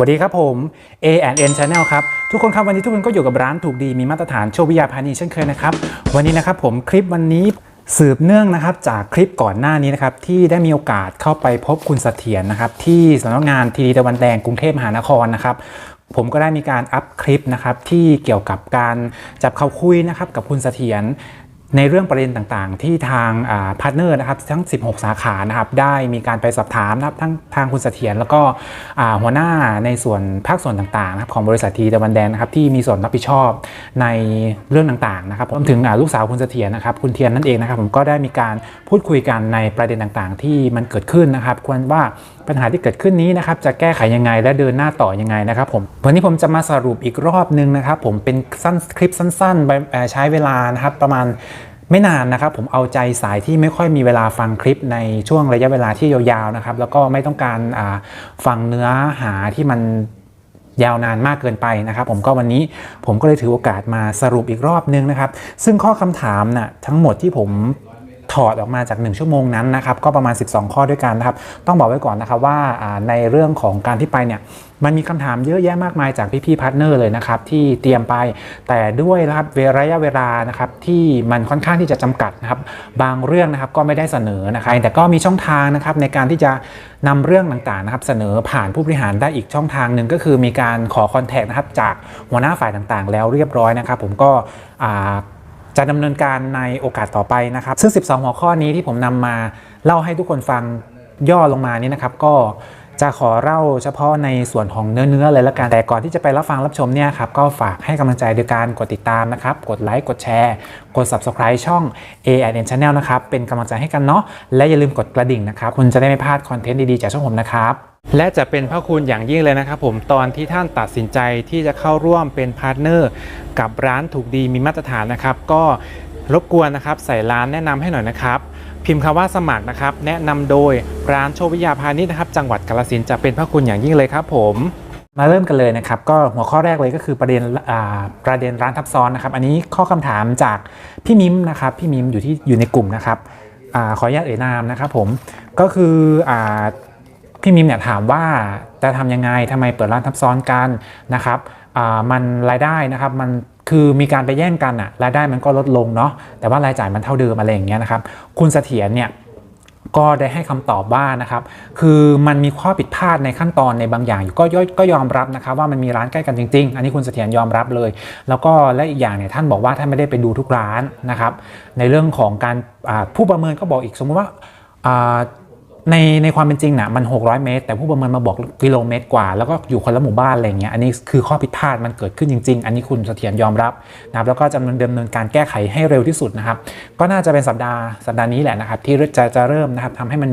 สวัสดีครับผม A N Channel ครับ ทุกคนครับวันนี้ทุกคนก็อยู่กับร้านถูกดีมีมาตรฐานโชวิทยาพานีเช่นเคยนะครับ วันนี้นะครับผมคลิปวันนี้สืบเนื่องนะครับจากคลิปก่อนหน้านี้นะครับที่ได้มีโอกาสเข้าไปพบคุณเสถียรนะครับที่สำนักงานทีดีตะวันแดงกรุงเทพมหานครนะครับผมก็ได้มีการอัพคลิปนะครับที่เกี่ยวกับการจับเขาคุยนะครับกับคุณเสถียร ในเรื่องประเด็นต่างๆ ที่ทางพาร์ทเนอร์นะครับทั้ง 16 สาขานะครับได้มีการไปสอบถามนะครับทั้งทางคุณเสถียรแล้วก็หัวหน้าในส่วนภาคส่วนต่างๆนะครับของบริษัททีตะวันแดงนะครับที่มีส่วนรับผิดชอบในเรื่องต่างๆนะครับรวมถึงลูกสาวคุณเสถียรนะครับคุณเทียนนั่นเองนะครับผมก็ได้มีการพูดคุยกันในประเด็นต่างๆ ที่มันเกิดขึ้นนะครับควรว่าปัญหาที่เกิดขึ้นนี้นะครับจะแก้ไขยังไงและเดินหน้าต่อยังไงนะครับผมวันนี้ผมจะมาสรุปอีกรอบนึงนะครับผมเป็นสั้นคลิปสั้นๆใช้เวลานะครับประมาณ ไม่นานนะครับผมเอาใจสายที่ไม่ค่อยมีเวลาฟังคลิปในช่วงระยะเวลาที่ยาวๆนะครับแล้วก็ไม่ต้องการฟังเนื้อหาที่มันยาวนานมากเกินไปนะครับ ผมก็วันนี้ผมก็เลยถือโอกาสมาสรุปอีกรอบนึงนะครับ ซึ่งข้อคำถามน่ะทั้งหมดที่ผม ถอดออกมาจาก 1 ชั่วโมงนั้นนะครับก็ประมาณ 12 ข้อด้วยกันนะครับต้องบอกไว้ก่อนนะครับว่าในเรื่องของการที่ไปเนี่ยมันมีคำถามเยอะแยะมากมายจากพี่ๆพาร์ทเนอร์เลยนะครับที่เตรียมไป แต่ด้วยนะครับเวลาระยะเวลานะครับที่มันค่อนข้างที่จะจำกัดนะครับบางเรื่องนะครับก็ไม่ได้เสนอนะครับแต่ก็มีช่องทางนะครับในการที่จะนำเรื่องต่างๆนะครับเสนอผ่านผู้บริหารได้อีกช่องทางหนึ่งก็คือมีการขอคอนแทคนะครับจากหัวหน้าฝ่ายต่างๆ แล้วเรียบร้อยนะครับผมก็อ่า จะดำเนินการในโอกาสต่อไปนะครับ ซึ่ง 12 หัวข้อนี้ที่ผมนำมาเล่าให้ทุกคนฟังย่อลงมานี่นะครับ ก็จะขอเล่าเฉพาะในส่วนของเนื้อๆเลยละกันแต่ก่อนที่จะไปรับฟังรับชมเนี่ยครับก็ฝากให้กำลังใจโดยการกดติดตามนะครับ กดไลค์กดแชร์ กด subscribe ช่อง A N Channel นะครับ เป็นกำลังใจให้กันเนาะและอย่าลืมกดกระดิ่งนะครับ คุณจะได้ไม่พลาดคอนเทนต์ดีๆจากช่องผมนะครับ และจะเป็นพระคุณอย่างยิ่งเลยนะครับผมตอนที่ท่านตัดสินใจที่จะเข้าร่วมเป็นพาร์ทเนอร์กับร้านถูกดีมีมาตรฐานนะครับ ก็รบกวนนะครับใส่ร้านแนะนำให้หน่อยนะครับ พิมพ์คำว่าสมัครนะครับ แนะนำโดยร้านโชควิยาพาณิชย์นะครับจังหวัดกาฬสินจะเป็นพระคุณอย่างยิ่งเลยครับผมมาเริ่มกันเลยนะครับก็หัวข้อแรกเลยก็คือประเด็นประเด็นร้านทับซ้อนนะครับ อันนี้ข้อคำถามจากพี่มิมนะครับพี่มิมอยู่ที่อยู่ในกลุ่มนะครับอขออนุญาตเอ่ยนามนะครับผมก็คืออ พี่มิมเนี่ยถามว่าจะทำยังไงทำไมเปิดร้านทับซ้อนกันนะครับมันรายได้นะครับมันคือมีการไปแย่งกันอะรายได้มันก็ลดลงเนาะแต่ว่ารายจ่ายมันเท่าเดิมอะไรอย่างเงี้ยนะครับ คุณเสถียรเนี่ยก็ได้ให้คำตอบว่านะครับ คือมันมีข้อผิดพลาดในขั้นตอนในบางอย่างอยู่ก็ย่อยก็ยอมรับนะครับ ว่ามันมีร้านใกล้กันจริง ๆ อันนี้คุณเสถียรยอมรับเลย แล้วก็และอีกอย่างเนี่ยท่านบอกว่าท่านไม่ได้ไปดูทุกร้านนะครับ ในเรื่องของการผู้ประเมินก็บอกอีกสมมติว่า ในในความเป็นจริงนะมัน 600 เมตร แต่ผู้ประเมินมาบอกกิโลเมตรกว่า แล้วก็อยู่คนละหมู่บ้านอะไรเงี้ยอันนี้คือข้อผิดพลาดมันเกิดขึ้นจริง ๆ อันนี้คุณเสถียรยอมรับนะครับแล้วก็จะดำเนินการแก้ไขให้เร็วที่สุดนะครับ ก็น่าจะเป็นสัปดาห์สัปดาห์นี้แหละนะครับที่จะจะเริ่มนะครับทำให้มัน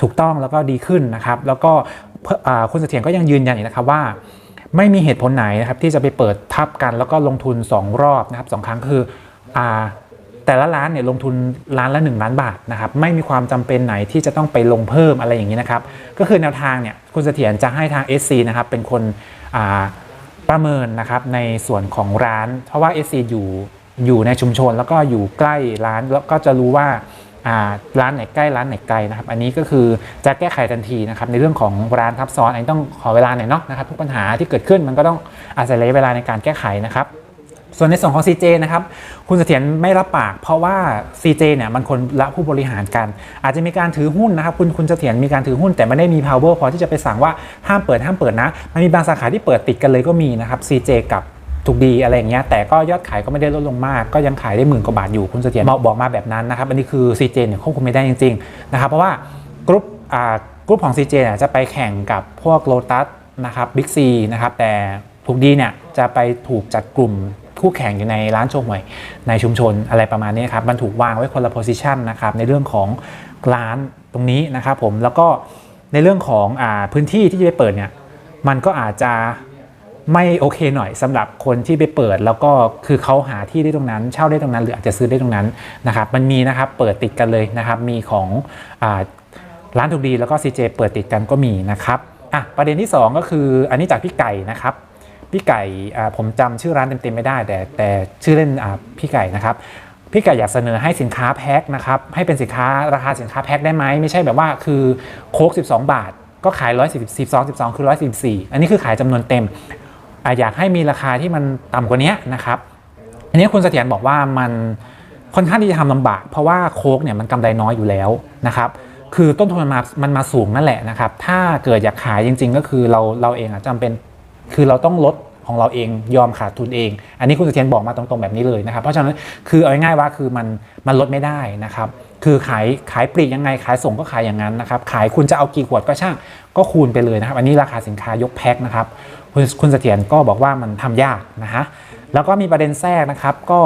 ถูกต้องแล้วก็ดีขึ้นนะครับ แล้วก็คุณเสถียรก็ยังยืนยันอีกนะครับว่าไม่มีเหตุผลไหนนะครับที่จะไปเปิดทับกันแล้วก็ลงทุน 2 รอบนะครับสองครั้งคืออ่า แต่ละร้านเนี่ยลงทุนร้านละ 1 ล้านบาทนะครับไม่มีความจำเป็นไหนที่จะต้องไปลงเพิ่มอะไรอย่างนี้นะครับก็คือแนวทางเนี่ยคุณเสถียรจะให้ทาง SC นะครับเป็นคนประเมินนะครับในส่วนของร้าน เพราะว่า SC อยู่อยู่ในชุมชนแล้วก็อยู่ใกล้ร้านแล้วก็จะรู้ว่าอ่าร้านไหนใกล้ร้านไหนไกลนะครับ อันนี้ก็คือจะแก้ไขทันทีนะครับในเรื่องของร้านทับซ้อนอันนี้ต้องขอเวลาหน่อยเนาะนะครับทุกปัญหาที่เกิดขึ้นมันก็ต้องอาศัยระยะเวลาในการแก้ไขนะครับ ส่วนในส่วนของ CJ นะครับ คุณเสถียรไม่รับปาก เพราะว่า CJ เนี่ยมันคนละผู้บริหารกัน อาจจะมีการถือหุ้นนะครับ คุณคุณเสถียรมีการถือหุ้น แต่ไม่ได้มี power พอที่จะไปสั่งว่าห้ามเปิดห้ามเปิดนะ มันมีบางสาขาที่เปิดติดกันเลยก็มีนะครับ CJ กับถูกดีอะไรอย่างเงี้ยแต่ก็ยอดขายก็ไม่ได้ลดลงมาก ก็ยังขายได้หมื่นกว่าบาทอยู่คุณเสถียรบอกบอกมาแบบนั้นนะครับอันนี้คือ CJ เนี่ยควบคุมไม่ได้จริงๆนะครับเพราะว่ากรุ๊ปอ่ากรุ๊ปของ CJ เนี่ยจะไปแข่งกับพวก Lotus นะครับ Big C นะครับแต่ถูกดีเนี่ยจะไปถูกจัดกลุ่ม คู่แข่งอยู่ในร้านโชว์หวยในชุมชนอะไรประมาณนี้ครับมันถูกวางไว้คนละโพซิชันนะครับในเรื่องของร้านตรงนี้นะครับผมแล้วก็ในเรื่องของอพื้นที่ที่จะไปเปิดเนี่ยมันก็อาจจะไม่โอเคหน่อยสำหรับคนที่ไปเปิดแล้วก็คือเขาหาที่ได้ตรงนั้น เช่าได้ตรงนั้น หรืออาจจะซื้อได้ตรงนั้นนะครับมันมีนะครับเปิดติดกันเลยนะครับมีของอร้านถูกดีแล้วก็ CJ เปิดติดกันก็มีนะครับอะประเด็นที่สองก็คืออันนี้จากพี่ไก่นะครับ พี่ไก่ผมจำชื่อร้านเต็มๆไม่ได้ แต่แต่ชื่อเล่นพี่ไก่นะครับพี่ไก่อยากเสนอให้สินค้าแพ็คนะครับให้เป็นสินค้าราคาสินค้าแพ็คได้ไหมไม่ใช่แบบว่าคือโค้ก12 บาท ก็ขาย112 12 คือ114อันนี้คือขายจำนวนเต็มออยากให้มีราคาที่มันต่ำกว่านี้นะครับอันนี้คุณเสถียรบอกว่ามันค่อนข้างที่จะทำลำบาก เพราะว่าโค้กเนี่ยมันกำไรน้อยอยู่แล้วนะครับคือต้นทุนมันมามันมาสูงนั่นแหละนะครับ ถ้าเกิดอยากขายจริง ๆ ก็คือเราเราเองอะจำเป็น คือเราต้องลดของเราเองยอมขาดทุนเอง อันนี้คุณเสถียรบอกมาตรงๆแบบนี้เลยนะครับ เพราะฉะนั้นคือเอาง่ายๆว่าคือมันมันลดไม่ได้นะครับ คือขายขายปลีกยังไงขายส่งก็ขายอย่างนั้นนะครับ ขายคุณจะเอากี่ขวดก็ช่างก็คูณไปเลยนะครับ อันนี้ราคาสินค้ายกแพ็คนะครับ คุณคุณเสถียรก็บอกว่ามันทำยากนะฮะ แล้วก็มีประเด็นแทรกนะครับก็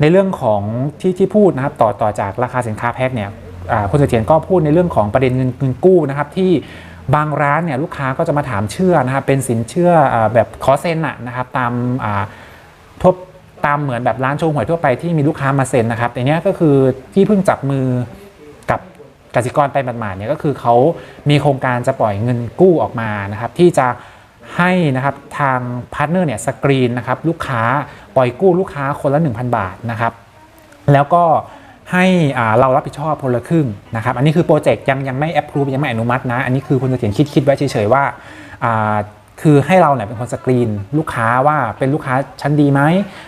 ในเรื่องของที่ที่พูดนะครับต่อต่อจากราคาสินค้าแพ็คเนี่ยคุณเสถียรก็พูดในเรื่องของประเด็นเงินเงินกู้นะครับที่ บางร้านเนี่ยลูกค้าก็จะมาถามเชื่อนะครับเป็นสินเชื่อแบบขอเซ็นอะนะครับตามอ่าทบตามเหมือนแบบร้านโชว์หวยทั่วไปที่มีลูกค้ามาเซ็นนะครับแต่เนี้ยก็คือที่เพิ่งจับมือกับกสิกรไปหมาดๆเนี่ยก็คือเขามีโครงการจะปล่อยเงินกู้ออกมานะครับที่จะให้นะครับทางพาร์ทเนอร์เนี่ยสกรีนนะครับลูกค้าปล่อยกู้ลูกค้าคนละ 1,000 บาทนะครับแล้วก็ ให้เรารับผิดชอบคนละครึ่งนะครับ อันนี้คือโปรเจกต์ยังยังไม่แอปพรูฟยังไม่อนุมัตินะ อันนี้คือคุณเสถียรคิดคิดไว้เฉยๆว่าคือให้เราเนี่ยเป็นคนสกรีนลูกค้าว่าเป็นลูกค้าชั้นดีไหม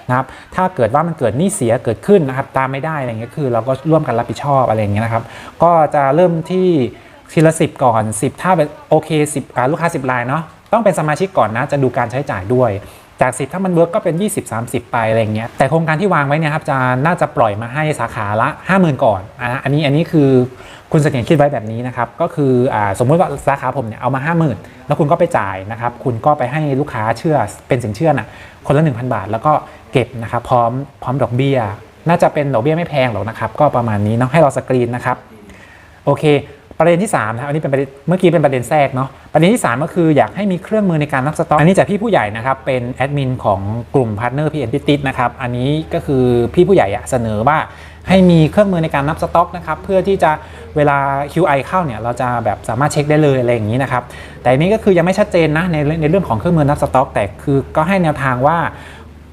นะครับ ถ้าเกิดว่ามันเกิดหนี้เสียเกิดขึ้นนะครับ ตามไม่ได้อะไรเงี้ยคือ เราก็ร่วมกันรับผิดชอบอะไรอย่างเงี้ยนะครับ ก็จะเริ่มที่ทีละสิบก่อน 10 ถ้าเป็นโอเค10อ่าลูกค้า 10รายเนาะต้องเป็นสมาชิกก่อนนะจะดูการใช้จ่ายด้วย จาก 10 ถ้ามันเวิร์กก็เป็น 20 30 ไปอะไรเงี้ยแต่โครงการที่วางไว้เนี่ยครับจะน่าจะปล่อยมาให้สาขาละ 50,000 ก่อนอะอันนี้อันนี้คือคุณเสถียรคิดไว้แบบนี้นะครับก็คืออสมมติว่าสาขาผมเนี่ยเอามา 50,000 แล้วคุณก็ไปจ่ายนะครับคุณก็ไปให้ลูกค้าเชื่อเป็นสินเชื่อน่ะคนละ 1,000 บาท แล้วก็เก็บนะครับพร้อมพร้อมดอกเบี้ย น่าจะเป็นดอกเบี้ยไม่แพงหรอกนะครับก็ประมาณนี้เนาะให้เราสกรีนนะครับโอเค ประเด็นที่3นะครับอันนี้เป็นประเด็นเมื่อกี้เป็นประเด็นแทรกเนาะประเด็นที่ 3 ก็คืออยากให้มีเครื่องมือในการนับสต็อกอันนี้จากพี่ผู้ใหญ่นะครับเป็นแอดมินของกลุ่มพาร์ทเนอร์พีเอ็นพิติสนะครับอันนี้ก็คือพี่ผู้ใหญ่เสนอว่าให้มีเครื่องมือในการนับสต็อกนะครับเพื่อที่จะเวลา QI เข้าเนี่ยเราจะแบบสามารถเช็คได้เลยอะไรอย่างนี้นะครับแต่อันนี้ก็คือยังไม่ชัดเจนนะในในเรื่องของเครื่องมือนับสต็อก แต่คือก็ให้แนวทางว่า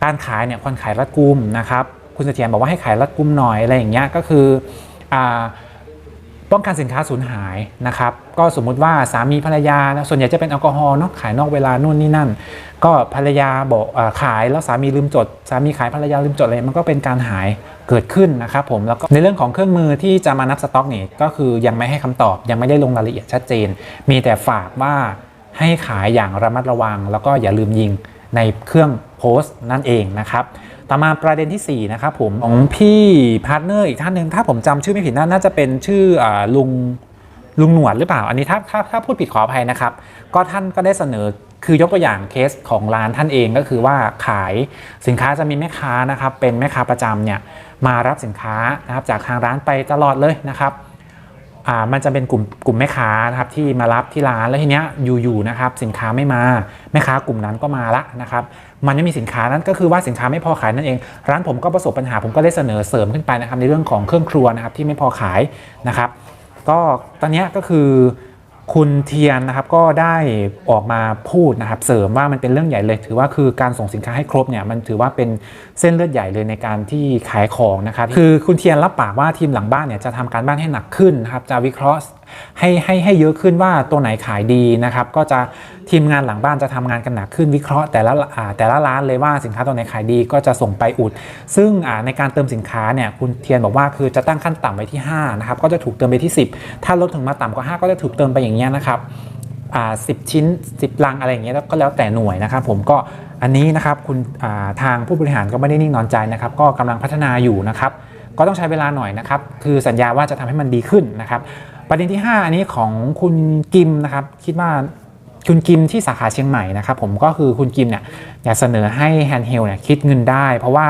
การขายเนี่ยควรขายรัดกุมนะครับคุณเสถียรบอกว่าให้ขายรัดกุมหน่อยอะไรอย่างเงี้ยก็คืออ่า ป้องกันสินค้าสูญหายนะครับ ก็สมมุติว่าสามีภรรยานะส่วนใหญ่จะเป็นแอลกอฮอล์เนาะขายนอกเวลานู่นนี่นั่น ก็ภรรยาบอกขายแล้วสามีลืมจด สามีขายภรรยาลืมจดอะไรมันก็เป็นการหายเกิดขึ้นนะครับผมแล้วก็ในเรื่องของเครื่องมือที่จะมานับสต็อกนี่ก็คือยังไม่ให้คำตอบยังไม่ได้ลงรายละเอียดชัดเจน มีแต่ฝากว่าให้ขายอย่างระมัดระวัง แล้วก็อย่าลืมยิงในเครื่องโพสต์นั่นเองนะครับ ต่อมาประเด็นทีสี่4นะครับผมของพี่พาร์ทเนอร์อีกท่านหนึ่งถ้าผมจำชื่อไม่ผิดน่าจะเป็นชื่ออลุงลุงหนวดหรือเปล่า อันนี้ถ้าถ้าถ้าพูดผิดขออภัยนะครับ ก็ท่านก็ได้เสนอคือยกตัวอย่างเคสของร้านท่านเองก็คือว่าขายสินค้าจะมีแม่ค้านะครับ เป็นแม่ค้าประจำเนี่ยมารับสินค้านะครับจากทางร้านไปตลอดเลยนะครับอ่ามันจะเป็นกลุ่มกลุ่มแม่ค้านะครับที่มารับที่ร้านแล้วทีเนี้ยอยู่ๆนะครับสินค้าไม่มาแม่ค้ากลุ่มนั้นก็มาละนะครับ มันไม่มีสินค้านั้นก็คือว่าสินค้าไม่พอขายนั่นเอง ร้านผมก็ประสบปัญหาผมก็ได้เสนอเสริมขึ้นไปนะครับในเรื่องของเครื่องครัวนะครับที่ไม่พอขายนะครับก็ตอนนี้ก็คือคุณเทียนนะครับก็ได้ออกมาพูดนะครับเสริมว่ามันเป็นเรื่องใหญ่เลย ถือว่าคือการส่งสินค้าให้ครบเนี่ยมันถือว่าเป็นเส้นเลือดใหญ่เลยในการที่ขายของนะครับคือคุณเทียนรับปากว่าทีมหลังบ้านเนี่ยจะทำการบ้านให้หนักขึ้นนะครับจะวิเคราะห์ให้ให้ให้เยอะขึ้นว่าตัวไหนขายดีนะครับ ก็จะทีมงานหลังบ้านจะทำงานกันหนักขึ้นวิเคราะห์แต่ละแต่ละร้านเลยว่าสินค้าตัวไหนขายดีก็จะส่งไปอุด ซึ่งในการเติมสินค้าเนี่ยคุณเทียนบอกว่าคือจะตั้งขั้นต่ำไว้ที่5นะครับก็จะถูกเติมไปที่ 10 ถ้าลดถึงมาต่ำกว่า5ก็จะถูกเติมไปอย่างเงี้ยนะครับอ่า10ชิ้น 10 ลังอะไรอย่างเงี้ยแล้วก็แล้วแต่หน่วยนะครับผมก็อันนี้นะครับคุณาทางผู้บริหารก็ไม่ได้นิ่งนอนใจนะครับ ก็กำลังพัฒนาอยู่นะครับ ก็ต้องใช้เวลาหน่อยนะครับ คือสัญญาว่าจะทำให้มันดีขึ้นนะครับ ประเด็นที่ 5 อันนี้ของคุณกิมนะครับ คิดว่าคุณกิมที่สาขาเชียงใหม่นะครับผมก็คือคุณกิมเนี่ยอยากเสนอให้แฮนด์เฮลเนี่ยคิดเงินได้ เพราะว่า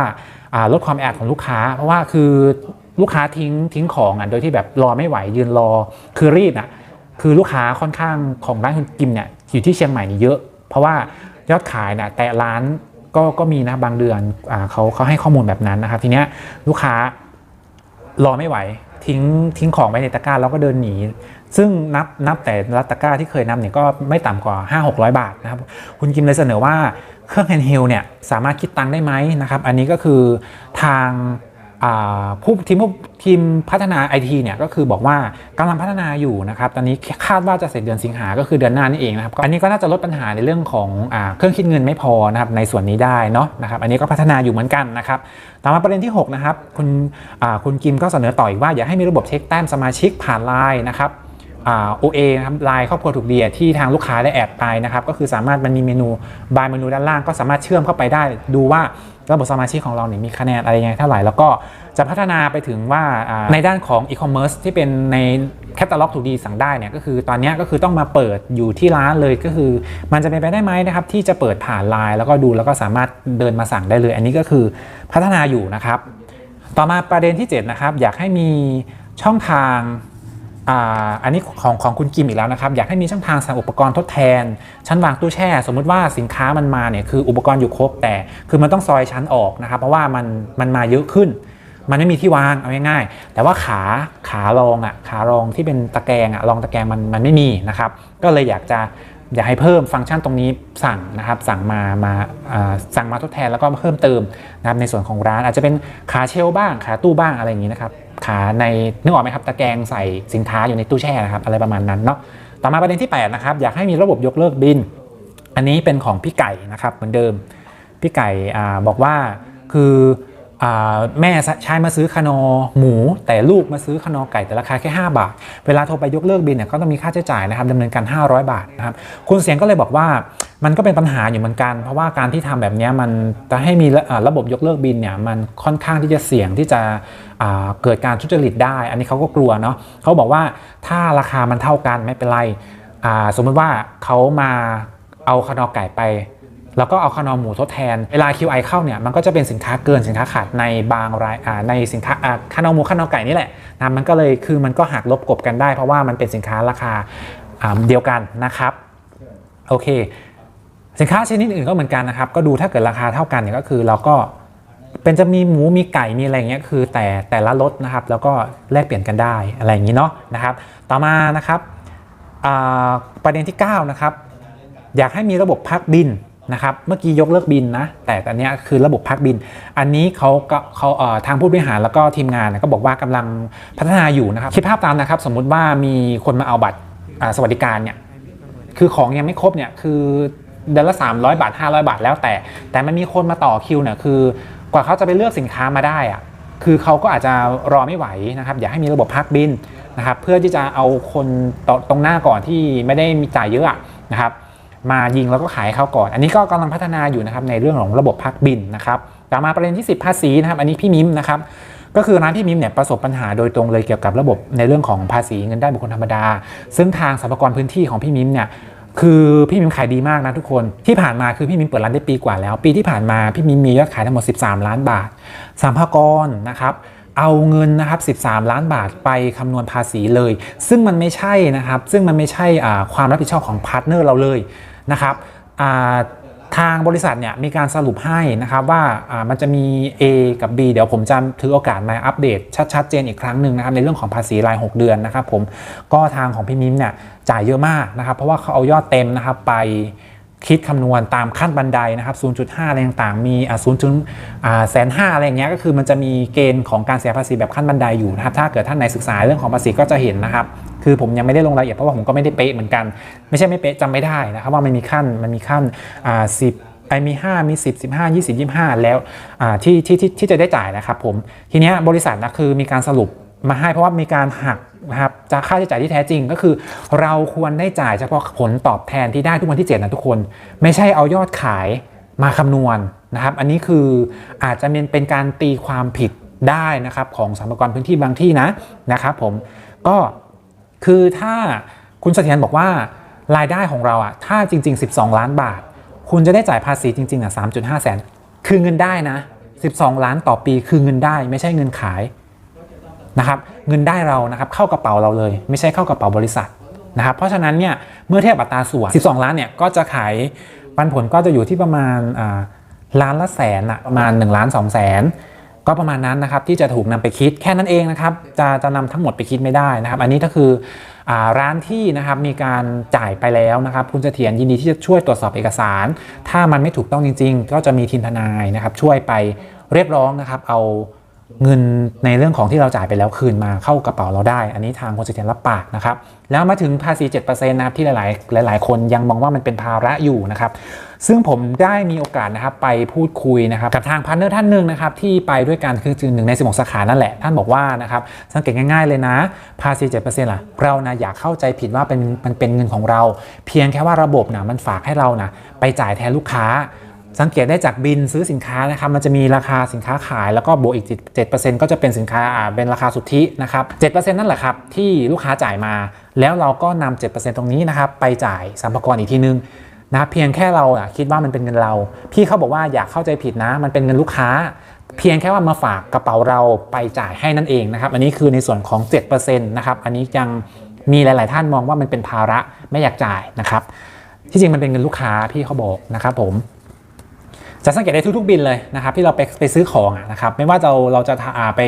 าลดความแออัดของลูกค้า เพราะว่าคือลูกค้าทิ้งทิ้งของอะโดยที่แบบรอไม่ไหวยืนรอคือรีบอะคือลูกค้าค่อนข้างของร้านคุณกิมเนี่ยอยู่ที่เชียงใหม่นี่เยอะ เพราะว่ายอดขายเนี่ยแต่ร้านก็ก็มีนะบางเดือนอเขาเขาให้ข้อมูลแบบนั้นนะครับ ทีเนี้ยลูกค้ารอไม่ไหว ทิ้งทิ้งของไว้ในตะกร้าแล้วก็เดินหนี ซึ่งนับนับแต่ละตะกร้าที่เคยนับเนี่ยก็ไม่ต่ำกว่า 5 600 บาทนะครับ คุณกิมเลยเสนอว่าเครื่องแฮนด์เฮลเนี่ยสามารถคิดตังค์ได้ไหมนะครับ อันนี้ก็คือทาง ผู้ทีมทีมพัฒนาไอทีเนี่ยก็คือบอกว่ากำลังพัฒนาอยู่นะครับตอนนี้คาดว่าจะเสร็จเดือนสิงหาก็คือเดือนหน้านี่เองนะครับอันนี้ก็น่าจะลดปัญหาในเรื่องของอเครื่องคิดเงินไม่พอนะครับในส่วนนี้ได้เนาะนะครับอันนี้ก็พัฒนาอยู่เหมือนกันนะครับต่อมาประเด็นที่หกนะครับคุณคุณกิมก็เสนอต่ออีกว่าอยากให้มีระบบเช็คแต้มสมาชิกผ่านไลน์นะครับ โอ่า OA นะครับไลน์ครอบครัวถูกดีที่ทางลูกค้าได้แอดไปนะครับก็คือสามารถมันมีเมนูบายเมนูด้านล่างก็สามารถเชื่อมเข้าไปได้ ดูว่าระบบสมาชิกของเราเนี่ยมีคะแนนอะไรยังไงเท่าไหร่ แล้วก็จะพัฒนาไปถึงว่าในด้านของ e-commerce ที่เป็นในแคตตาล็อกถูกดีสั่งได้เนี่ยก็คือตอนนี้ก็คือต้องมาเปิดอยู่ที่ร้านเลยก็คือ มันจะเป็นไปได้ไหมนะครับที่จะเปิดผ่านไลน์แล้วก็ดูแล้วก็สามารถเดินมาสั่งได้เลย อันนี้ก็คือพัฒนาอยู่นะครับ ต่อมาประเด็นที่ 7 นะครับ อยากให้มีช่องทาง อันนี้ของของคุณกิมอีกแล้วนะครับ อยากให้มีช่องทางสั่งอุปกรณ์ทดแทน ชั้นวางตู้แช่ สมมุติว่าสินค้ามันมาเนี่ยคืออุปกรณ์อยู่ครบแต่คือมันต้องซอยชั้นออกนะครับ เพราะว่ามันมันมาเยอะขึ้น มันไม่มีที่วางเอาง่ายๆแต่ว่าขาขารองอะขารองที่เป็นตะแกรงอะรองตะแกรงมันมันไม่มีนะครับ ก็เลยอยากจะ อยากให้เพิ่มฟังก์ชันตรงนี้สั่งนะครับสั่งมามาสั่งมาทดแทนแล้วก็เพิ่มเติมนะครับในส่วนของร้านอาจจะเป็นขาเชลบ้างขาตู้บ้างอะไรอย่างนี้นะครับขาในนึกออกไหมครับตะแกรงใส่สินค้าอยู่ในตู้แช่นะครับอะไรประมาณนั้นเนาะต่อมาประเด็นที่8นะครับอยากให้มีระบบยกเลิกบิน อันนี้เป็นของพี่ไก่นะครับเหมือนเดิมพี่ไก่อบอกว่าคือ แม่ใช้มาซื้อคานอหมู แต่ลูกมาซื้อคานอไก่แต่ราคาแค่ 5 บาท เวลาโทรไปยกเลิกบินเนี่ยก็ต้องมีค่าใช้จ่ายนะครับดำเนินการ 500 บาทนะครับคุณเสียงก็เลยบอกว่ามันก็เป็นปัญหาอยู่เหมือนกัน เพราะว่าการที่ทำแบบนี้มันจะให้มีระบบยกเลิกบินเนี่ยมันค่อนข้างที่จะเสี่ยงที่จะเกิดการทุจริตได้ อันนี้เขาก็กลัวเนาะเขาบอกว่าถ้าราคามันเท่ากันไม่เป็นไรสมมติว่าเขามาเอาคานอไก่ไป แล้วก็เอาคานอหมูทดแทน เวลา QI เข้าเนี่ยมันก็จะเป็นสินค้าเกินสินค้าขาดในบางรายในสินค้าอ่าคานอหมูคานอไก่นี่แหละนะมันก็เลยคือมันก็หักลบกบกันได้ เพราะว่ามันเป็นสินค้าราคาเดียวกันนะครับโอเค สินค้าชนิดอื่นก็เหมือนกันนะครับ ก็ดูถ้าเกิดราคาเท่ากันเนี่ยก็คือเราก็เป็นจะมีหมูมีไก่มีอะไรเงี้ยคือแต่แต่ละรสนะครับ แล้วก็แลกเปลี่ยนกันได้อะไรอย่างนี้เนาะนะครับ ต่อมานะครับประเด็นที่ 9 นะครับ อยากให้มีระบบพักบิน นะครับเมื่อกี้ยกเลิกบินนะ แต่อันนี้คือระบบพักบิน อันนี้เขาก็เขาทางผู้บริหารแล้วก็ทีมงานก็บอกว่ากำลังพัฒนาอยู่นะครับคิดภาพตามนะครับ สมมุติว่ามีคนมาเอาบัตรสวัสดิการเนี่ยคือของยังไม่ครบเนี่ยคือเดือนละ 300 บาท 500 บาทแล้วแต่ แต่มันมีคนมาต่อคิวเนี่ยคือกว่าเขาจะไปเลือกสินค้ามาได้อะคือเขาก็อาจจะรอไม่ไหวนะครับอยากให้มีระบบพักบินนะครับเพื่อที่จะเอาคนตตรงหน้าก่อนที่ไม่ได้มีจ่ายเยอะนะครับ มายิงแล้วก็ขายเขาก่อน อันนี้ก็กำลังพัฒนาอยู่นะครับในเรื่องของระบบพักบินนะครับต่อมาประเด็นที่ 10 ภาษีนะครับอันนี้พี่มิมนะครับก็คือร้านพี่มิมเนี่ยประสบปัญหาโดยตรงเลยเกี่ยวกับระบบในเรื่องของภาษีเงินได้บุคคลธรรมดา ซึ่งทางสรรพากรพื้นที่ของพี่มิมเนี่ยคือพี่มิมขายดีมากนะทุกคนที่ผ่านมาคือพี่มิมเปิดร้านได้ปีกว่าแล้ว ปีที่ผ่านมาพี่มิมมียอดขายทั้งหมด 13 ล้านบาทสรรพากรนะครับ เอาเงินนะครับ 13 ล้านบาทไปคำนวณภาษีเลย ซึ่งมันไม่ใช่นะครับ ซึ่งมันไม่ใช่ความรับผิดชอบของพาร์ทเนอร์เราเลยนะครับทางบริษัทเนี่ยมีการสรุปให้นะครับว่ามันจะมี A กับ B เดี๋ยวผมจะถือโอกาสมาอัปเดตชัดๆเจนอีกครั้งหนึ่งนะครับในเรื่องของภาษีราย 6 เดือนนะครับผมก็ทางของพี่มิมเนี่ยจ่ายเยอะมากนะครับ เพราะว่าเขาเอายอดเต็มนะครับไป คิดคำนวณตามขั้นบันไดนะครับ 0.5 อะไรต่างๆ มีอ่า0จุดแสนห้าอะไรอย่างเงี้ย ก็คือมันจะมีเกณฑ์ของการเสียภาษีแบบขั้นบันไดอยู่นะครับ ถ้าเกิดท่านไหนศึกษาเรื่องของภาษีก็จะเห็นนะครับ คือผมยังไม่ได้ลงรายละเอียดเพราะว่าผมก็ไม่ได้เป๊ะเหมือนกัน ไม่ใช่ไม่เป๊ะจำไม่ได้นะครับว่ามันมีขั้น มันมีขั้นอ่า10ไอมี 5 มี 10 15 20 25 แล้วอ่าที่ที่ที่ที่จะได้จ่ายนะครับผม ทีเนี้ยบริษัทนะคือมีการสรุป มาให้เพราะว่ามีการหักนะครับจากค่าใช้จ่ายที่แท้จริงก็คือ เราควรได้จ่ายเฉพาะผลตอบแทนที่ได้ทุกวันที่ 7 นะทุกคน ไม่ใช่เอายอดขายมาคำนวณนะครับ อันนี้คืออาจจะเป็นการตีความผิดได้นะครับของสรรพากรพื้นที่บางที่นะนะครับผมก็คือถ้าคุณเสถียรบอกว่ารายได้ของเราอะถ้าจริง ๆ 12 ล้านบาท คุณจะได้จ่ายภาษีจริงๆอะ3.5 แสน คือเงินได้นะ 12 ล้านต่อปีคือเงินได้ไม่ใช่เงินขาย นะครับเงินได้เรานะครับเข้ากระเป๋าเราเลย ไม่ใช่เข้ากระเป๋าบริษัทนะครับเพราะฉะนั้นเนี่ยเมื่อเทียบอัตราส่วน 12 ล้านเนี่ยก็จะขายปันผลก็จะอยู่ที่ประมาณล้านละแสนอะประมาณ1ล้าน2แสนก็ประมาณนั้นนะครับที่จะถูกนำไปคิดแค่นั้นเองนะครับจะจะนำทั้งหมดไปคิดไม่ได้นะครับ อันนี้ก็คืออร้านที่นะครับมีการจ่ายไปแล้วนะครับคุณเสถียรยินดีที่จะช่วยตรวจสอบเอกสาร ถ้ามันไม่ถูกต้องจริง ๆ ก็จะมีทีมทนายนะครับช่วยไปเรียกร้องนะครับเอา เงินในเรื่องของที่เราจ่ายไปแล้วคืนมาเข้ากระเป๋าเราได้ อันนี้ทางคนเสถียรรับปากนะครับ แล้วมาถึงภาษี 7%นะครับที่หลาย ๆ หลาย ๆ คนยังมองว่ามันเป็นภาระอยู่นะครับ ซึ่งผมได้มีโอกาสนะครับไปพูดคุยนะครับกับทางพาร์เนอร์ท่านหนึ่งนะครับที่ไปด้วยกันคือหนึ่งใน16สาขานั่นแหละ ท่านบอกว่านะครับสังเกตง่าย ๆ เลยนะ ภาษี 7%ล่ะเรานะอยากเข้าใจผิดว่าเป็นมันเป็นเงินของเรา เพียงแค่ว่าระบบนะมันฝากให้เรานะไปจ่ายแทนลูกค้า สังเกตได้จากบินซื้อสินค้านะครับมันจะมีราคาสินค้าขายแล้วก็บวกอีก 7%ก็จะเป็นสินค้าอ่าเป็นราคาสุทธินะครับ7%นั่นแหละครับที่ลูกค้าจ่ายมา แล้วเราก็นำ7%ตรงนี้นะครับไปจ่ายสัมภาระอีกทีนึงนะครับเพียงแค่เราอะคิดว่ามันเป็นเงินเรา พี่เขาบอกว่าอย่าเข้าใจผิดนะ มันเป็นเงินลูกค้า เพียงแค่ว่ามาฝากกระเป๋าเราไปจ่ายให้นั่นเองนะครับ อันนี้คือในส่วนของ7%นะครับอันนี้ยังมีหลาย ๆ ท่านมองว่ามันเป็นภาระไม่อยากจ่ายนะครับ ที่จริงมันเป็นเงินลูกค้าพี่เขาบอกนะครับผม จะสังเกตได้ทุกๆบินเลยนะครับที่เราไปไปซื้อของนะครับไม่ว่าเราเราจะาไป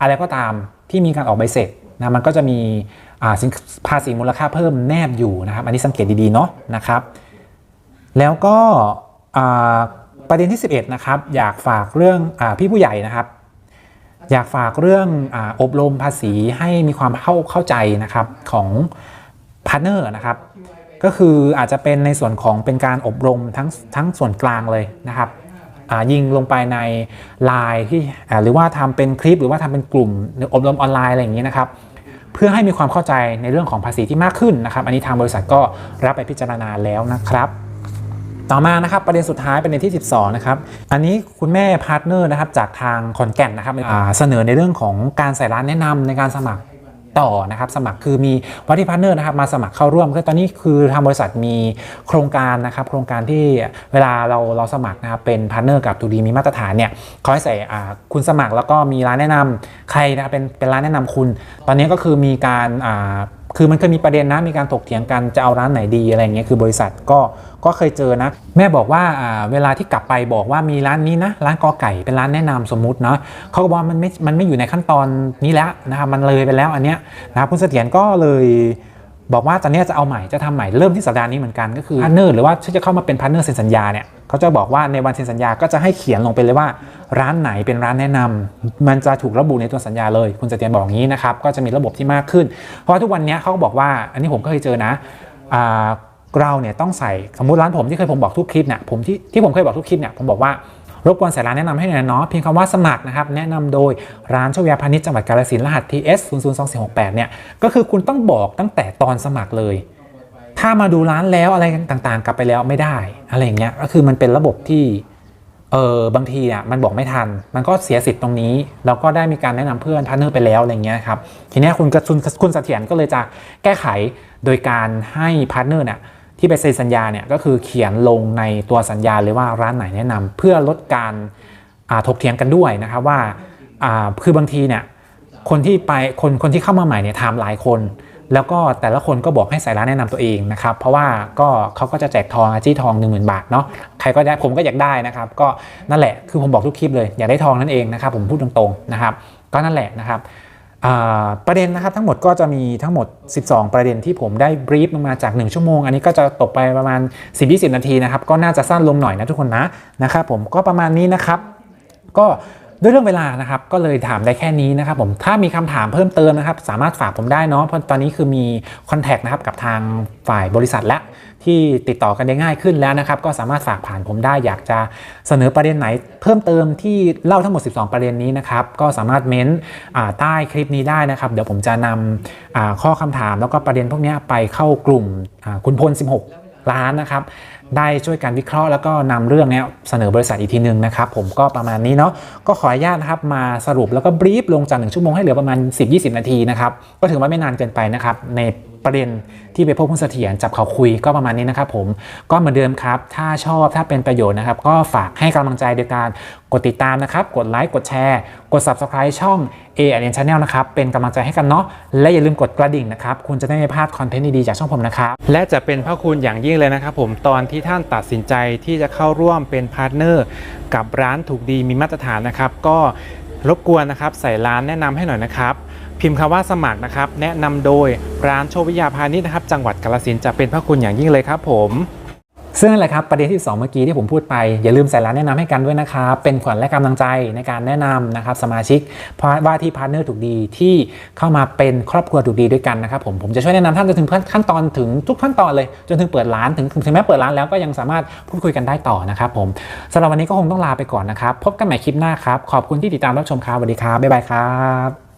อะไรก็ตามที่มีการออกใบเสร็จนะมันก็จะมีภาษีมูลค่าเพิ่มแนบอยู่นะครับ อันนี้สังเกตดีๆเนาะนะครับ แล้วก็ประเด็นที่ 11นะครับอยากฝากเรื่องอพี่ผู้ใหญ่นะครับ อยากฝากเรื่องออบรมภาษีให้มีความเข้าเข้าใจนะครับของพาร์เนอร์นะครับก็คืออาจจะเป็นในส่วนของเป็นการอบรมทั้งทั้งส่วนกลางเลยนะครับ ยิงลงไปในไลน์ที่หรือว่าทำเป็นคลิปหรือว่าทำเป็นกลุ่มอบรมออนไลน์อะไรอย่างนี้นะครับเพื่อให้มีความเข้าใจในเรื่องของภาษีที่มากขึ้นนะครับ อันนี้ทางบริษัทก็รับไปพิจารณาแล้วนะครับ ต่อมานะครับประเด็นสุดท้ายประเด็นที่ 12 นะครับ อันนี้คุณแม่พาร์ทเนอร์นะครับจากทางขอนแก่นนะครับเสนอในเรื่องของการใส่ร้านแนะนำในการสมัคร ต่อนะครับสมัครคือมีวัตถุพาร์เนอร์นะครับมาสมัครเข้าร่วมคือตอนนี้คือทางบริษัทมีโครงการนะครับโครงการที่เวลาเราเราสมัครนะครับเป็นพาร์เนอร์กับทูดีมีมาตรฐานเนี่ยเขาให้ใส่คุณสมัครแล้วก็มีร้านแนะนำใครนะครับเป็นเป็นร้านแนะนำคุณ ตอนนี้ก็คือมีการ คือมันเคยมีประเด็นนะมีการถกเถียงกันจะเอาร้านไหนดีอะไรเงี้ยคือบริษัทก็ก็เคยเจอนะ แม่บอกว่าเวลาที่กลับไปบอกว่ามีร้านนี้นะร้านกอไก่เป็นร้านแนะนำสมมุตินะเขาก็บอกมันไม่มันไม่อยู่ในขั้นตอนนี้แล้วนะครับมันเลยไปแล้วอันเนี้ยนะครับคุณเสถียรก็เลย บอกว่าตอนเนี้ยจะเอาใหม่จะทำใหม่เริ่มที่สัปดาห์นี้เหมือนกันก็คือพาร์ทเนอร์หรือว่าที่จะเข้ามาเป็นพาร์ทเนอร์เซ็นสัญญาเนี่ยเขาจะบอกว่าในวันเซ็นสัญญาก็จะให้เขียนลงไปเลยว่า ร้านไหนเป็นร้านแนะนำมันจะถูกระบุในตัวสัญญาเลย คุณเสถียรบอกอย่างนี้นะครับก็จะมีระบบที่มากขึ้น เพราะว่าทุกวันเนี้ยเขาก็บอกว่าอันนี้ผมก็เคยเจอนะอ่าเราเนี่ยต้องใส่สมมุติร้านผมที่เคยผมบอกทุกคลิปเนี่ยผมที่ที่ผมเคยบอกทุกคลิปเนี่ยผมบอกว่า รบกวนใส่ร้านแนะนำให้หน่อยเนาะเพียงคำว่าสมัครนะครับแนะนำโดยร้านชคยาพาณิชย์จังหวัดกาฬสินธุ์รหัส TS 0 0 2 4 6 8เนี่ยก็คือคุณต้องบอกตั้งแต่ตอนสมัครเลย ถ้ามาดูร้านแล้วอะไรต่างๆ กลับไปแล้วไม่ได้อะไรอย่างเงี้ยก็คือมันเป็นระบบที่เออบางทีอะมันบอกไม่ทัน มันก็เสียสิทธิ์ตรงนี้ แล้วก็ได้มีการแนะนำเพื่อนพาร์เนอร์ไปแล้วอะไรเงี้ยครับทีนี้คุณกระคุณคุณเสถียรก็เลยจะแก้ไขโดยการให้พาร์เนอร์เนี่ย ที่ไปเซ็นสัญญาเนี่ยก็คือเขียนลงในตัวสัญญาเลยว่าร้านไหนแนะนำเพื่อลดการถกเถียงกันด้วยนะครับว่าคือบางทีเนี่ยคนที่ไปคนคนที่เข้ามาใหม่เนี่ยทำหลายคน แล้วก็แต่ละคนก็บอกให้ใส่ร้านแนะนำตัวเองนะครับ เพราะว่าก็เขาก็จะแจกทองอาจี้ทอง 1 0,000 บาทเนาะใครก็ได้ผมก็อยากได้นะครับ ก็นั่นแหละคือผมบอกทุกคลิปเลยอยากได้ทองนั่นเองนะครับ ผมพูดตรงๆนะครับ ก็นั่นแหละนะครับ ประเด็นนะครับทั้งหมดก็จะมีทั้งหมด 12 ประเด็นที่ผมได้บรีฟลงมาจาก 1 ชั่วโมง อันนี้ก็จะตกไปประมาณ 10-20 นาทีนะครับ ก็น่าจะสั้นลงหน่อยนะทุกคนนะนะครับผมก็ประมาณนี้นะครับ ก็ ด้วยเรื่องเวลานะครับก็เลยถามได้แค่นี้นะครับผมถ้ามีคำถามเพิ่มเติมนะครับ สามารถฝากผมได้เนาะเพราะตอนนี้คือมีคอนแทคนะครับกับทางฝ่ายบริษัทและที่ติดต่อกันได้ง่ายขึ้นแล้วนะครับ ก็สามารถฝากผ่านผมได้อยากจะเสนอประเด็นไหน เพิ่มเติมที่เล่าทั้งหมด 12 ประเด็นนี้นะครับ ก็สามารถเม้นอ่าใต้คลิปนี้ได้นะครับ เดี๋ยวผมจะนำข้อคำถามแล้วก็ประเด็นพวกนี้ไปเข้ากลุ่มคุณพล 16 ล้านนะครับ ได้ช่วยการวิเคราะห์แล้วก็นำเรื่องนี้เสนอบริษัทอีกทีนึงนะครับ ผมก็ประมาณนี้เนาะก็ขออนุญาตนะครับมาสรุปแล้วก็บรีฟลงจาก1ชั่วโมงให้เหลือประมาณ 10-20 นาทีนะครับก็ถือว่าไม่นานเกินไปนะครับใน ประเด็นที่ไปพบคุณเสถียรจับเขาคุยก็ประมาณนี้นะครับผมก็เหมือนเดิมครับ ถ้าชอบถ้าเป็นประโยชน์นะครับ ก็ฝากให้กำลังใจโดยการกดติดตามนะครับ กดไลค์กดแชร์ กด subscribe ช่อง A n N Channel นะครับ เป็นกำลังใจให้กันเนาะและอย่าลืมกดกระดิ่งนะครับ คุณจะได้ไม่พลาดคอนเทนต์ดีๆจากช่องผมนะครับ และจะเป็นพระคุณอย่างยิ่งเลยนะครับผมตอนที่ท่านตัดสินใจที่จะเข้าร่วมเป็นพาร์ทเนอร์กับร้านถูกดีมีมาตรฐานนะครับ ก็รบกวนนะครับใส่ร้านแนะนำให้หน่อยนะครับ พิมพ์คำว่าสมัครนะครับ แนะนำโดยร้านโชควิยาพาณิชย์นะครับ จังหวัดกาฬสินจะเป็นพระคุณอย่างยิ่งเลยครับผมซึ่งนั่นแหละครับประเด็นที่ 2 เมื่อกี้ที่ผมพูดไป อย่าลืมใส่ร้านแนะนำให้กันด้วยนะครับเป็นขวัญและกำลังใจในการแนะนำนะครับสมาชิกเพราะว่าที่พาร์ทเนอร์ถูกดีที่เข้ามาเป็นครอบครัวถูกดีด้วยกันนะครับผมผมจะช่วยแนะนำท่านจนถึงขั้นตอนถึงทุกขั้นตอนเลย จนถึงเปิดร้านถึงถึงแม้เปิดร้านแล้วก็ยังสามารถพูดคุยกันได้ต่อนะครับผมสำหรับวันนี้ก็คงต้องลาไปก่อนนะครับพบกันใหม่คลิปหน้าครับขอบคุณที่ติดตามรับชมครับสวัสดีครับบ๊ายบายครับ